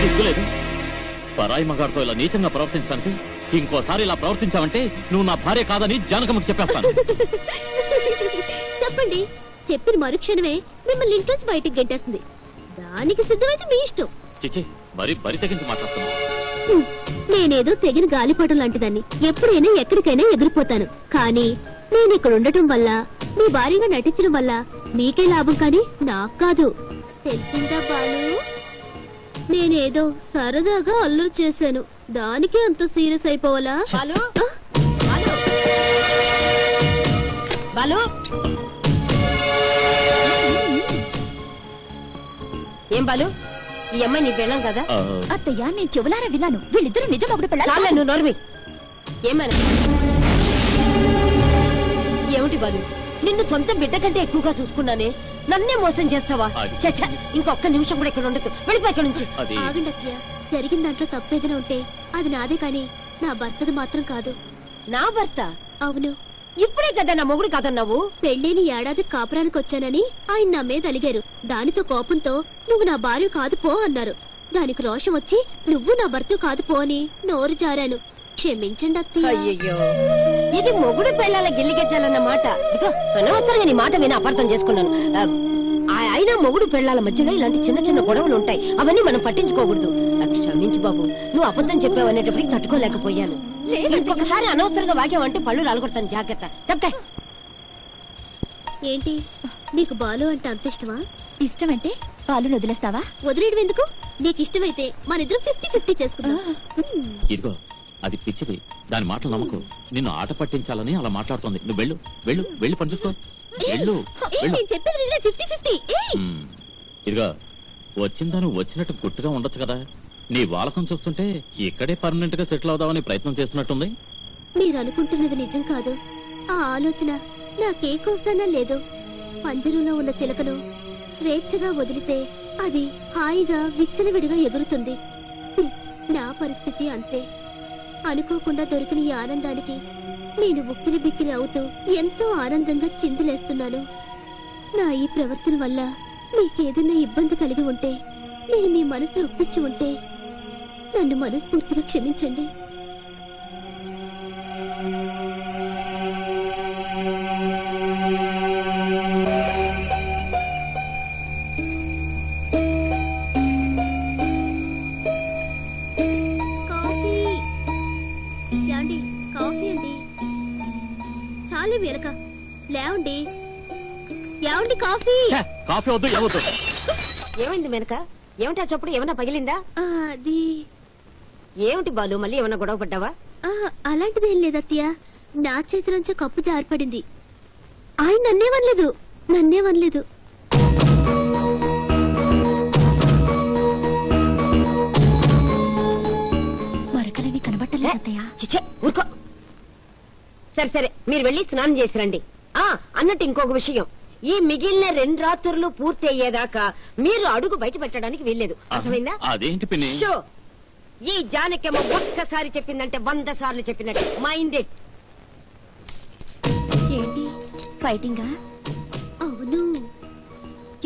సిగ్గులేదు పరాయి మగాడితో ఇలా నీచంగా ప్రవర్తించడానికి ఇంకోసారి ఇలా ప్రవర్తించావంటే నువ్వు నా భార్య కాదని జానకమ్మకి చెప్పేస్తాను. చెప్పండి. చెప్పిన మరుక్షణమే మిమ్మల్ని ఇంట్లోంచి బయటికి గెంటేస్తుంది. దానికి సిద్ధమైతే మీ ఇష్టం. చిచి మరి బరి తెగించి మాట్లాడుతున్నావు. నేనేదో తెగిన గాలిపటం లాంటిదాన్ని ఎప్పుడైనా ఎక్కడికైనా ఎగిరిపోతాను. కానీ నేను ఇక్కడ ఉండటం వల్ల మీ భారీగా నటించడం వల్ల మీకే లాభం కానీ నాకు కాదు. తెలిసిందా బాలు? నేనేదో సరదాగా అల్లరి చేశాను. దానికి అంత సీరియస్ అయిపోవాలా? బాలు! బాలు! బాలు! ఏం బాలు? ఈ అమ్మాయి నీ పెళ్ళం కదా? అత్తయ్య నేను చెవులారా విన్నాను. వీళ్ళిద్దరూ నిజం ఒకటి నువ్వు నోర్మి ఏమని ఏమిటి బాలు? నిన్ను సొంత బిడ్డ కంటే ఎక్కువగా చూసుకున్నానే. నన్నే మోసం చేస్తావా? అది- చచ్చ ఇంకొక్క నిమిషం కూడా ఇక్కడ ఉండదు వెళ్ళిపో ఇక్కడ నుంచి. అది. ఆగండి అత్తయ్య. జరిగిన దాంట్లో తప్పేదైనా ఉంటే అది నాదే కానీ నా భర్తది మాత్రం కాదు. నా భర్త? అవును. ఇప్పుడే కదా నా మొగుడు కాదన్నావు? పెళ్ళేని ఏడాది కాపురానికి వచ్చానని ఆయన నా మీద అలిగారు. దానితో కోపంతో నువ్వు నా భార్య కాదు పో అన్నారు. దానికి రోషం వచ్చి నువ్వు నా భర్త కాదు పో అని నోరు జారాను. క్షమించండి అత్తయ్య. అయ్యయ్యో. ఇది మొగుడు పెళ్ళాల గిల్లిగెచ్చాలన్న మాట. ఇదిగో అనవసరంగా నీ మాట విని అపార్థం చేసుకున్నాను. అయినా మొగుడు పెళ్ళాల మధ్యలో ఇలాంటి చిన్న చిన్న గొడవలు ఉంటాయి. అవన్నీ మనం పట్టించుకోకూడదు. క్షమించు బాబు నువ్వు అబద్ధం చెప్పావనేటప్పటికి తట్టుకోలేకపోయాను. ఇంకొకసారి అనవసరంగా వాగావంటే పళ్ళు రాలగొడతాను. జాగ్రత్త. తప్పే ఏంటి? నీకు బాలు అంటే అంత ఇష్టమా? ఇష్టమంటే పాలు వదిలేస్తావా? వదిలేయడం ఎందుకు నీకు ఇష్టమైతే మన ఇద్దరు ఫిఫ్టీ ఫిఫ్టీ చేసుకుందాం. అది పిచ్చిది. దాని మాటలు నమ్మకు. నిన్ను ఆట పట్టించాలని అలా మాట్లాడుతోంది. నువ్వు వెళ్ళు. వెళ్ళు. వెళ్ళి పని చూసుకో వెళ్ళు. ఇదిగో వచ్చిందా నువ్వు వచ్చినట్టు గుట్టుగా ఉండొచ్చు కదా. నీ వాలకం చూస్తుంటే ఇక్కడే పర్మనెంట్గా సెటిల్ అవుదామని ప్రయత్నం చేస్తున్నట్టుంది. మీరు అనుకుంటున్నది నిజం కాదు. ఆ ఆలోచన నాకే కోసనా లేదు. పంజరంలో ఉన్న చిలకను స్వేచ్ఛగా వదిలితే అది హాయిగా విచ్చలవిడిగా ఎగురుతుంది. నా పరిస్థితి అంతే. అనుకోకుండా దొరికిన ఈ ఆనందానికి నేను ఉక్కిరి బిక్కిరి అవుతూ ఎంతో ఆనందంగా చిందులేస్తున్నాను. నా ఈ ప్రవర్తన వల్ల మీకేదైనా ఇబ్బంది కలిగి ఉంటే నేను మీ మనసు ఒప్పించి ఉంటే నన్ను మనస్ఫూర్తిగా క్షమించండి. లేవండి. ఏమండి కాఫీ. ఛే, కాఫీ వద్దు ఏవద్దు ఏమైంది మెనక? ఏమిటా చప్పుడు? ఏమన్నా పగిలిందా? ఆ, అది ఏమిటి బాలు? మళ్ళీ ఏమన్నా గొడవ పడ్డావా? ఆ, అలాంటిదేం లేదు అత్తయ్య. నా చేతి నుంచి కప్పు జారిపడింది. ఆయన నన్నేమనలేదు నన్నేమనలేదు మరకలేవి కనబట్టలేదు అత్తయ్య. చిచ్చే ఊరుకో. సరే సరే మీరు వెళ్ళి స్నానం చేసి రండి. ఆ అన్నట్టు ఇంకొక విషయం. ఈ మిగిలిన రెండు రాత్రులు పూర్తి అయ్యేదాకా మీరు అడుగు బయట పెట్టడానికి వీల్లేదు. అర్థమైందా? అదేంటి పిన్ని? షో ఈ జానకేమో ఒక్కసారి చెప్పిందంటే వంద సార్లు చెప్పినట్టు. మైండ్ ఇట్ ఏంటి? ఫైటింగా అవును.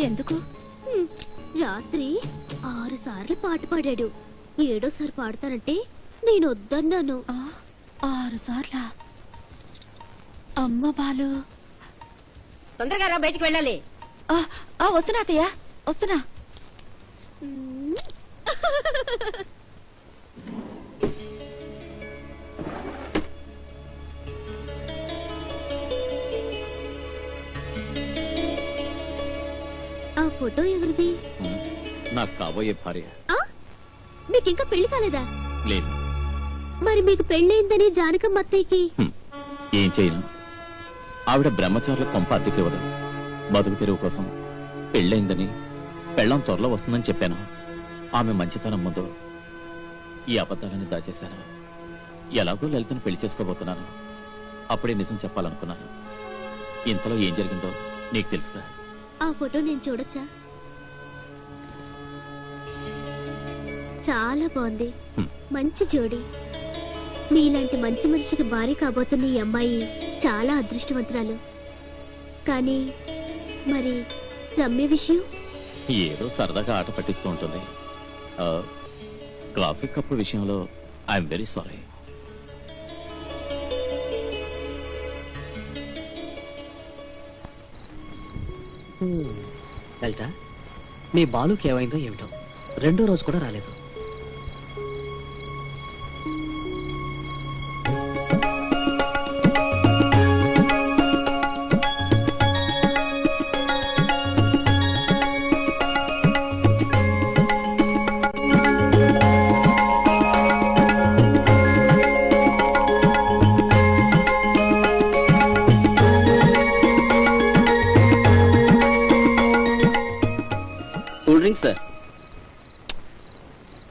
ఎందుకు? హ్మ్, రాత్రి ఆరు సార్లు పాట పాడాడు. ఏడోసారి పాడతానంటే నేను వద్దన్నాను. ఆ, ఆరు సార్లా? అమ్మ బాలు తొందరగా రా బయటికి వెళ్ళాలి. వస్తున్నా అత్తయ్య వస్తున్నా. ఆ ఫోటో ఎవరిది? నాకు కాబోయే భార్య. ఆ? మీకు ఇంకా పెళ్ళి కాలేదా? లేదు. మరి మీకు పెళ్ళయిందని జానకమ్మ అత్తయ్యకి. ఏం చేయను? ఆవిడ బ్రహ్మచారుల కొంప అద్దెకివ్వదు బతుకు తెరువు కోసం పెళ్ళైందని పెళ్ళం త్వరలో వస్తుందని చెప్పాను. ఆమె మంచితనం ముందు ఈ అబద్ధాలని దాచేశాను. ఎలాగో లలితను పెళ్ళి చేసుకోబోతున్నాను. అప్పుడే నిజం చెప్పాలనుకున్నాను. ఇంతలో ఏం జరిగిందో నీకు తెలుసుగా. ఆ ఫోటో నేను చూడొచ్చా? చాలా బాగుంది. మంచి జోడి. మీలాంటి మంచి మనిషికి భార్య కాబోతున్న ఈ అమ్మాయి చాలా అదృష్టవంతురాలు. కానీ మరి రమ్య విషయం? ఏదో సరదాగా ఆట పట్టిస్తూ ఉంటుంది. ఆ, కాఫీ కప్పు విషయంలో ఐఎమ్ వెరీ సారీ లలిత మీ బాలుకి ఏమైందో ఏమిటో? రెండో రోజు కూడా రాలేదు.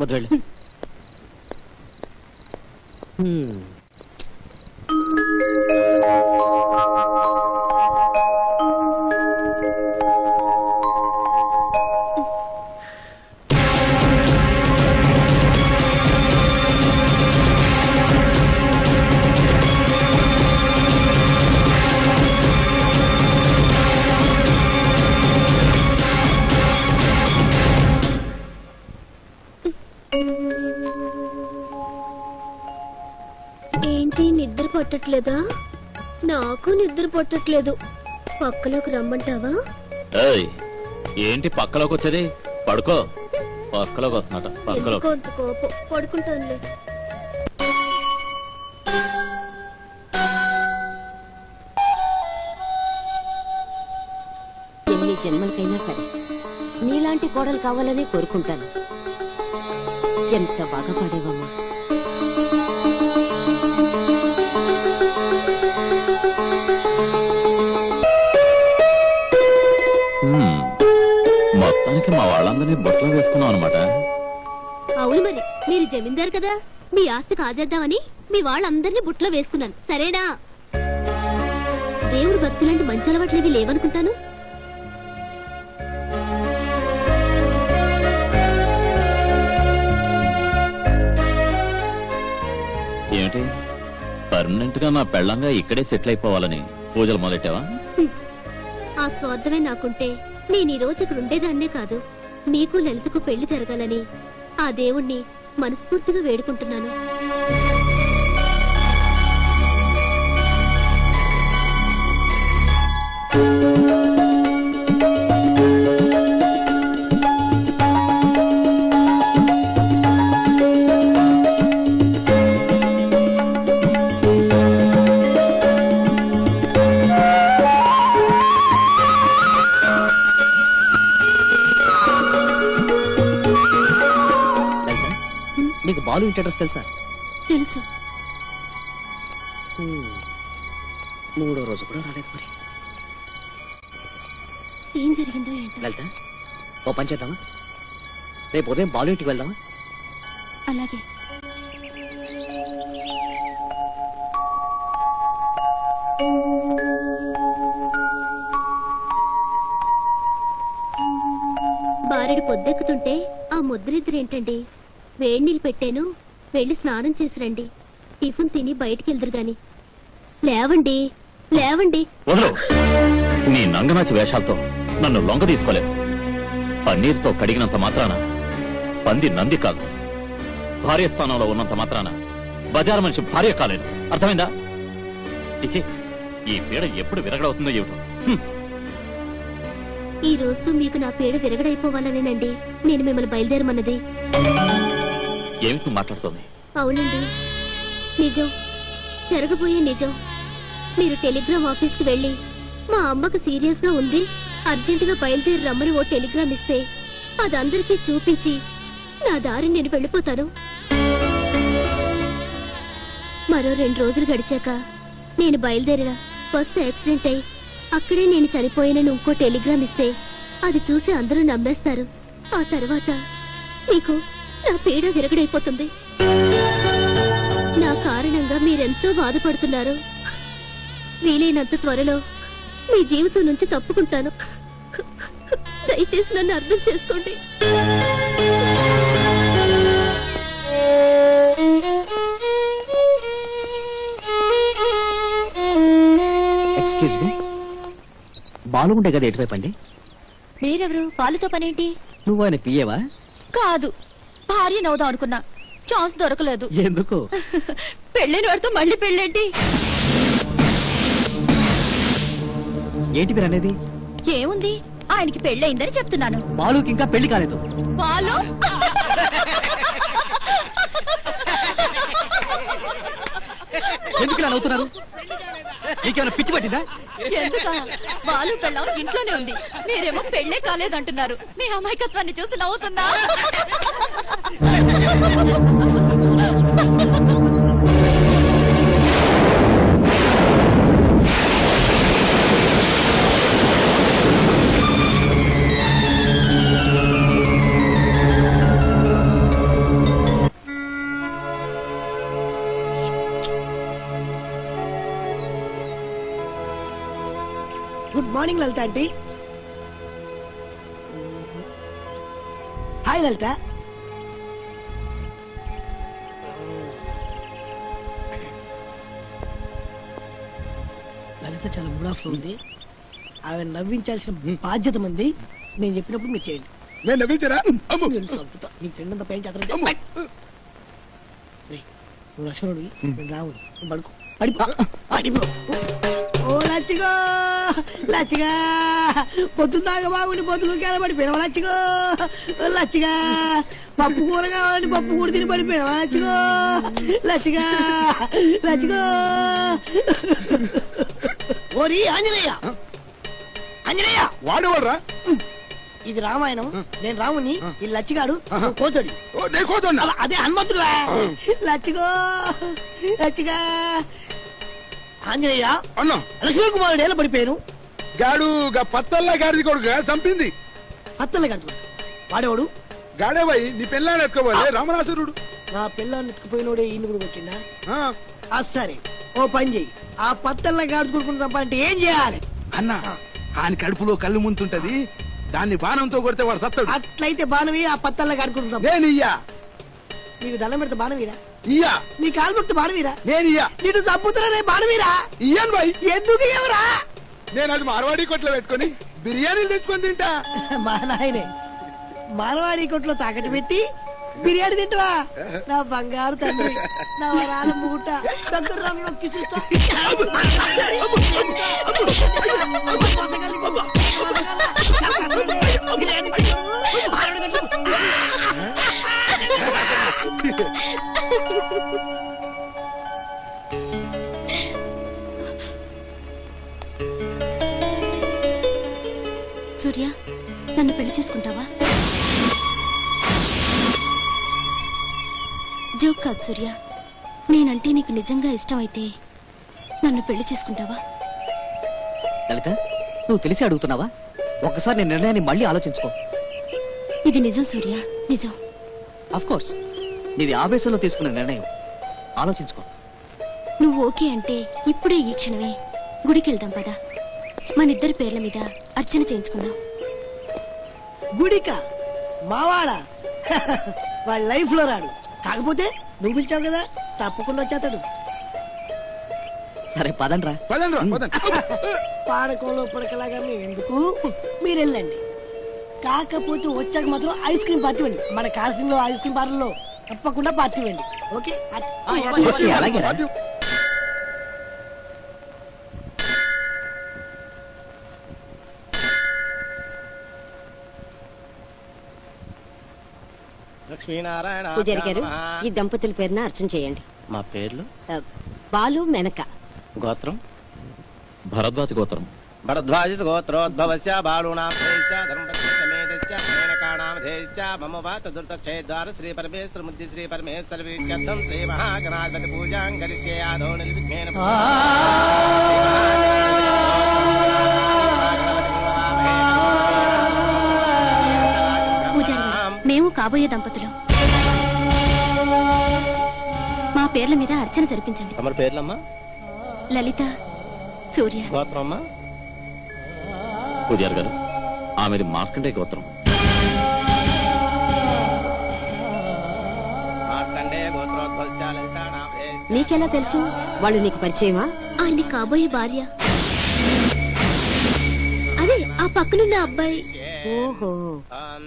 వద్దు పట్టట్లేదా? నాకు నిద్ర పట్టట్లేదు. పక్కలోకి రమ్మంటావా? ఏంటి పక్కలోకి వచ్చేది పడుకో పక్కలోకి. వస్తున్నట పక్కలో పడుకుంటానులే. ఎన్ని జన్మలకైనా సరే నీలాంటి కోడలు కావాలని కోరుకుంటాను. ఎంత బాగా పాడేవమ్మా మొత్తానికి మా వాళ్ళందరినీ బొట్లో వేసుకున్నాం అనమాట అవును మరి మీరు జమీందారు కదా? మీ ఆస్తి కాజేద్దామని మీ వాళ్ళందరినీ బుట్లో వేసుకున్నాను. సరేనా? దేవుడు భక్తి లాంటి మంచి అలవాట్లేవి లేవనుకుంటాను? ఏమిటి? పర్మనెంట్గా నా పెళ్ళంగా ఇక్కడే సెటిల్ అయిపోవాలని పూజలు మొదలెట్టావా? ఆ స్వార్థమే నాకుంటే నేను ఈ రోజు ఇక్కడ ఉండేదాన్నే కాదు నీకు లలితకు పెళ్ళి జరగాలని ఆ దేవుణ్ణి మనస్ఫూర్తిగా వేడుకుంటున్నాను. నీకు బాలు ఇంటి అడ్రస్ తెలుసా? తెలుసు. మూడో రోజు కూడా రాలేదు మరి. ఏం జరిగిందో ఏంటో? లలిత ఓ పని చేద్దామా? రేపు ఉదయం బాలు ఇంటికి వెళ్దామా? అలాగే. బారెడు పొద్దెక్కుతుంటే ఆ ముద్రిద్దరేంటండి? వేడి నీళ్ళు పెట్టాను. వెళ్ళి స్నానం చేసి రండి టిఫిన్ తిని బయటికి వెళ్దురు గాని. లేవండి. లేవండి. వదలు. నీ నంగనాచి వేషాలతో నన్ను లొంగ తీసుకోలేవు. పన్నీరుతో కడిగినంత మాత్రాన పంది నంది కాదు భార్య స్థానంలో ఉన్నంత మాత్రాన బజారు మనిషి భార్య కాలేదు. అర్థమైందా? చిచి ఈ పీడ ఎప్పుడు విరగడవుతుందో ఏమిటో. హ్మ్. ఈ రోజుతో మీకు నా పేడ విరగడైపోవాలనేనండి. నేను మిమ్మల్ని బయలుదేరమన్నది. ఏమిటి మాట్లాడుతోంది? అవునండి. నిజం. జరగబోయే నిజం. మీరు టెలిగ్రామ్ ఆఫీస్కి వెళ్ళి మా అమ్మకు సీరియస్గా ఉంది అర్జెంట్గా బయలుదేరి రమ్మని ఓ టెలిగ్రామ్ ఇస్తే అది అందరికీ చూపించి నా దారి నేను వెళ్ళిపోతాను. మరో రెండు రోజులు గడిచాక నేను బయలుదేరిన బస్సు యాక్సిడెంట్ అయి అక్కడే నేను చనిపోయానని ఇంకో టెలిగ్రామ్ ఇస్తే అది చూసి అందరూ నమ్మేస్తారు. ఆ తర్వాత మీకు నా పీడ విరగడైపోతుంది. నా కారణంగా మీరెంతో బాధపడుతున్నారు. వీలైనంత త్వరలో మీ జీవితం నుంచి తప్పుకుంటాను. దయచేసి నన్ను అర్థం చేసుకోండి. ఎక్స్క్యూజ్ మీ బాలు ఉండే కదా ఎటువైపు అండి? మీరెవరు? పాలుతో పనేంటి? నువ్వు ఆయన పియ్యవా కాదు. భార్య నవ్వుదాం అనుకున్నా. ఛాన్స్ దొరకలేదు. ఎందుకు? పెళ్ళైన వాడితో మళ్ళీ పెళ్ళేంటి? ఏంటి మీరు అనేది? ఏముంది? ఆయనకి పెళ్ళయిందని చెప్తున్నాను. బాలుకి ఇంకా పెళ్ళి కాలేదు. పాలు ఎందుకు ఇలా నవ్వుతున్నారు? నీకేమైనా పిచ్చి పట్టిందా? ఎందుక బాలు పెళ్ళం ఇంట్లోనే ఉంది. మీరేమో పెళ్ళే కాలేదంటున్నారు. మీ అమాయకత్వాన్ని చూసి నవ్వుతున్నా. Morning Lalitha aunty hi Lalitha Lalitha చాలా మూడ్ ఆఫ్లో ఉంది. ఆమె నవ్వించాల్సిన బాధ్యత మంది. నేను చెప్పినప్పుడు మీరు చేయండి. నేను నవ్వించరా? నీకు తిన్నంత పైన చేత అమ్ము. నువ్వు లక్ష్మణుడివి నేను పడుకో. పడిపో. పడిపో. ఓ లచ్చిగో లచ్చిగా. పొద్దుదాకా బాగుండి పొద్దుకు కేల పడిపోయినావా లచ్చిగో? లచ్చిగా. పప్పు కూర కావాలంటే పప్పు కూర తిని పడిపోయినావా లచ్చిగో? లచ్చిగా. లచ్చిగో. ఓరి ఆంజనేయ. ఆంజనేయ. వాడు వాడురా ఇది రామాయణం. నేను రాముని ఈ లచ్చిగాడు కోతడి. అదే హనుమంతుడు లచ్చిగో. లచ్చిగా. ఆంజనేయ అన్నా. లక్ష్మీ కుమారుడు ఎలా పడిపోయాను గాడు గా పత్తల్లా గాడిది కొడుకు చంపింది. అత్తలే గంట వాడేవాడు? గాడేబాయి నీ పిల్లని ఎత్తుకోవాలి రామరాసురుడు. నా పిల్లని ఎత్తుకుపోయినోడే ఈయన కూడా కొట్టిందా ఆ, సరే. ఓ పని చెయ్యి. ఆ పత్తల్లా గాడు కొడుకుని తప్పంటే ఏం చేయాలి? అన్నా ఆయన కడుపులో కళ్ళు ముంతుంటది దాన్ని బాణంతో కొడితే వాడు సత్తాడు. అట్లయితే బాణవి ఆ పత్తల్లా గాడు కొడుకుని చంపు. నీకు దండం పెడితే బాణవీరా? ఇయ్యా. నీ కాలు మొక్కితే బాణవీరా? నేను ఇయ్యా. నీకు చంపుతారనే బాణవీరా? ఇయ్యాను బాయ్. ఎందుకు ఎవరా నేను అది మార్వాడి కొట్లో పెట్టుకొని బిర్యానీలు తెచ్చుకొని తింటా. మా నాయనే మానవాడి కొట్లో తాకట్టు పెట్టి బిర్యానీ తింటావా? నా బంగారు తండ్రి నా వరాల మూట దగ్గర నొక్కి చూస్తా. సూర్య నన్ను పెళ్ళి చేసుకుంటావా? జోక్ కాదు సూర్య. నేనంటే నీకు నిజంగా ఇష్టం అయితే నన్ను పెళ్ళి చేసుకుంటావా? లలిత నువ్వు తెలిసి అడుగుతున్నావా? ఒక్కసారి నీ నిర్ణయాన్ని మళ్ళీ ఆలోచించుకో. ఇది నిజం సూర్య నిజం. అఫ్ కోర్స్ నీది ఆవేశంలో తీసుకున్న నిర్ణయం. ఆలోచించుకో. నువ్వు ఓకే అంటే ఇప్పుడే ఈ క్షణమే గుడికి వెళ్దాం పదా. మనిద్దరి పేర్ల మీద అర్చన చేయించుకుందాం. గుడిక? మావాడా? వాళ్ళ లైఫ్లో రాడు. కాకపోతే నువ్వు పిలిచావు కదా తప్పకుండా వచ్చేస్తాడు. సరే పదండ్రా. పదండ్రా పదండి పాడకంలో పడకలాగా మేము ఎందుకు? మీరు వెళ్ళండి. కాకపోతే వచ్చాక మాత్రం ఐస్ క్రీమ్ పార్టీ ఇవ్వండి మన కాసింగ్లో ఐస్ క్రీమ్ పార్లర్లో తప్పకుండా పార్టీ ఇవ్వండి ఓకే? ఓకే అలాగే. రా. అది- పూజారి గారు ఈ దంపతుల పేరున అర్చన చేయండి. మా పేర్లు? ఆ, బాలు మెనక. గోత్రం? భరద్వాజ గోత్రం. భరద్వాజ గోత్రోద్భవస్య ధర్మపత్ని సమేతస్య మేనకానాం ధేయస్య మమ वा చతుర్థక్షేద్వార శ్రీ పరమేశ్వర ముద్ది శ్రీ పరమేశ్వర వీక్షర్థం శ్రీ మహాగణాధిపతి పూజాం కరిష్యే ఆదో నిర్విఘ్నేన మేము కాబోయే దంపతులు. మా పేర్ల మీద అర్చన జరిపించండి. తమరి పేర్లమ్మా? లలిత సూర్య. గోత్రం అమ్మా పూజారి గారు ఆమెది మార్కండే గోత్రం. నీకెలా తెలుసు? వాళ్ళు నీకు పరిచయమా? ఆయన కాబోయే భార్య. అదే ఆ పక్కనున్న అబ్బాయి. ఏ ఓహో ఓం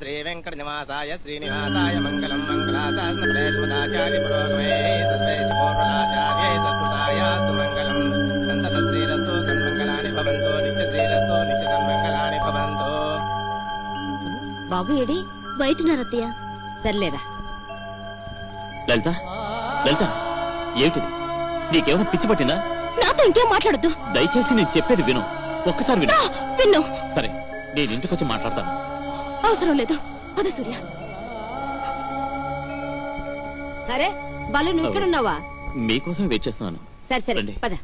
శ్రీ వెంకట నివాసాయ శ్రీనివాసాయ మంగళం మంగళాశాసనప్రేష్మదాచార్య పురోగమే సర్వేశ పూర్వలాచార్యే సత్కృతాయ మంగళం సంతత శ్రీరస్తో సన్మంగళాని భవంతో నిత్య శ్రీరస్తో నిత్య సన్మంగళాని భవంతో. బాబు ఏడి? బయటున్నారత్తయ్య సర్లేరా. లలిత లలిత ఏమిటిది? నీకేమైనా పిచ్చి పట్టిందా? నాతో ఇంకేం మాట్లాడద్దు. దయచేసి నేను చెప్పేది విను. ఒక్కసారి విను. విన్ను. సరే నేను ఇంటికి వచ్చి మాట్లాడతాను. అవసరం లేదు. పద సూర్య. సరే బాలు నువ్వు ఇక్కడ ఉన్నావా మీకోసం వెయిట్ చేస్తున్నాను. సరే సరే. పద.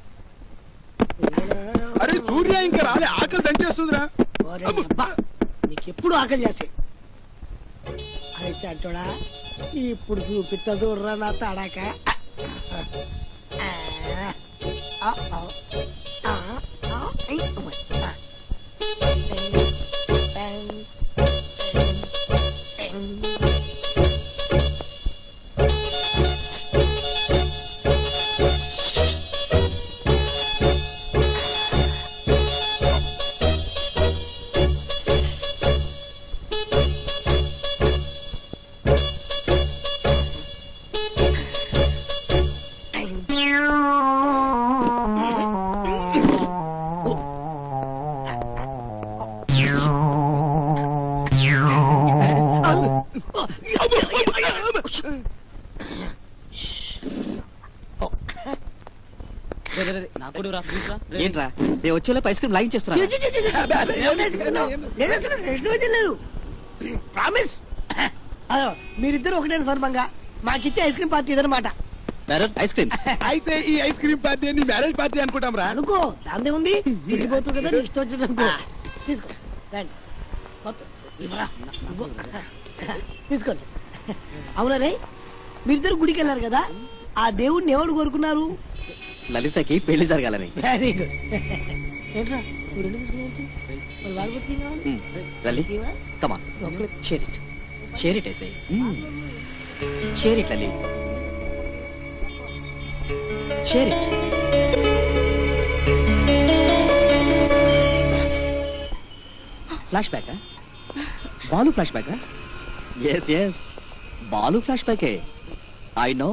అరే సూర్య ఇంకా రాలే. ఆకలి దంచేస్తుందిరా. నీకెప్పుడు ఆకలి చేసే అరే ఇప్పుడు చూపిస్తా చూడరా నా తడక ఆ, ఆ, ఆ, ఏంట్రా నేను వచ్చేలోపు ఐస్ క్రీమ్ లాగించేస్తున్నా లేదు ప్రామిస్ మీరిద్దరు ఒకటే ఫర్మంగా మాకిచ్చే ఐస్ క్రీమ్ పార్టీ ఇదనమాట ఐస్ క్రీమ్స్ అయితే ఈ ఐస్ క్రీమ్ పార్టీ అని మ్యారేజ్ పార్టీ అనుకుంటాం రా అనుకో దాందే ఉంది తిరిగిపోతుంది కదా ఇష్టం అనుకో తీసుకో. తీసుకోండి అవునా రే మీరిద్దరు గుడికి వెళ్ళారు కదా ఆ దేవుడిని ఎవరు కోరుకున్నారు లలితకి పెళ్ళి జరగాలని. వెరీ గుడ్ ఏంట్రా ఇప్పుడు ఎందుకు తీసుకున్నావు? మరి వాడు కూడా తినేవాడు? మ్, లలి ఇవా? కమా share it share it yes I share it Lali share it flash back Balu flash back yes yes Balu flash బ్యాకే I know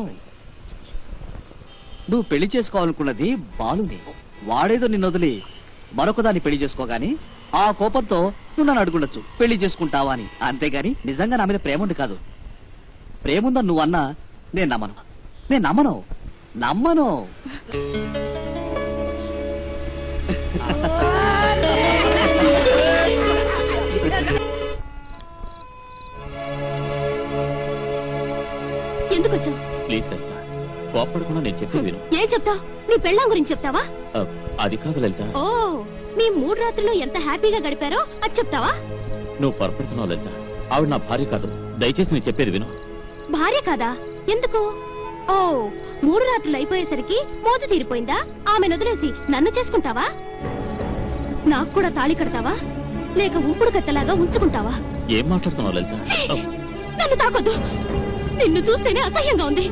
నువ్వు పెళ్ళి చేసుకోవాలనుకున్నది బాలుని. వాడేదో నిన్ను వదిలి మరొకదాన్ని పెళ్ళి చేసుకోగాని ఆ కోపంతో నువ్వు నన్ను అడుగుండొచ్చు. పెళ్ళి చేసుకుంటావా అని. అంతేగాని నిజంగా నా మీద ప్రేమ ఉంది కాదు. ప్రేముందని నువ్వు అన్నా నేను నమ్మను. నేను నమ్మను. నమ్మను. ఎందుకు వచ్చావు ప్లీజ్ లలిత కోప్పడకుండా నేను చెప్పేది విను. ఏం చెప్తావు? నీ పెళ్ళాం గురించి చెప్తావా? అది కాదు లలిత. ఓ మీ మూడు రాత్రులు ఎంత హ్యాపీగా గడిపారో అది చెప్తావా? నువ్వు పొరపడుతున్నావు లలిత. ఆవిడ నా భార్య కాదు. దయచేసి నేను చెప్పేది విను. భార్య కాదా? ఎందుకు? ఓ మూడు రాత్రులు అయిపోయేసరికి మోజు తీరిపోయిందా? ఆమె వదిలేసి నన్ను చేసుకుంటావా? నాకు కూడా తాళి కడతావా? లేక ఊపుడు కత్తలాగా ఉంచుకుంటావా? ఏం మాట్లాడుతున్నావు లలిత? నన్ను తాకొద్దు. నిన్ను చూస్తేనే అసహ్యంగా ఉంది.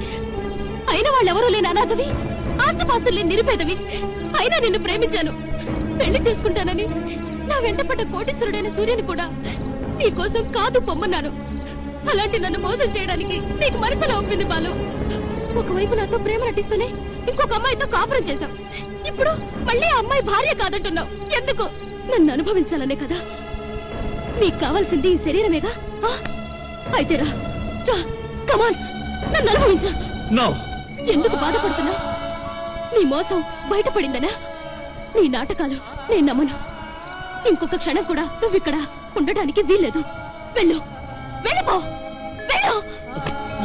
అయిన వాళ్ళెవరూ లేని అనాథవి? ఆస్తిపాస్తులు లేని నిరుపేదవి. అయినా నిన్ను ప్రేమించాను. పెళ్ళి చేసుకుంటానని నా వెంటపడ్డ కోటీశ్వరుడైన సూర్యుని కూడా నీకోసం కాదు పొమ్మన్నాను. అలాంటి నన్ను మోసం చేయడానికి నీకు మనసులో ఒప్పింది బాలు. ఒకవైపు నాతో ప్రేమ నటిస్తూనే ఇంకొక అమ్మాయితో కాపురం చేశావు. ఇప్పుడు మళ్ళీ ఆ అమ్మాయి భార్య కాదంటున్నావు. ఎందుకు? నన్ను అనుభవించాలనే కదా. నీకు కావాల్సింది ఈ శరీరమేగా? ఆ? అయితే రా. రా. కమాన్ నన్ను అనుభవించు. నో ఎందుకు బాధపడుతున్నా? నీ మోసం బయటపడిందనా? నీ నాటకాలు నేను నమ్మను. ఇంకొక క్షణం కూడా నువ్వు ఇక్కడ ఉండటానికి వీల్లేదు. వెళ్ళు. వెళ్ళిపో వెళ్ళు.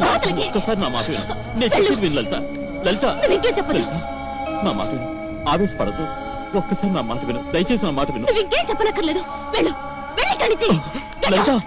అవతలకి. ఒక్కసారి నా మాట విను. నేను చెప్పేది విను లలిత. లలిత. నువ్వు ఇంకేం చెప్పదు లలిత నా మాట విను. ఆవేశపడద్దు ఒక్కసారి నా మాట విను. దయచేసి నా మాట విను. నువ్వు ఇంకేం చెప్పనక్కర్లేదు. వెళ్ళు. వెళ్ళి లలిత. లలిత.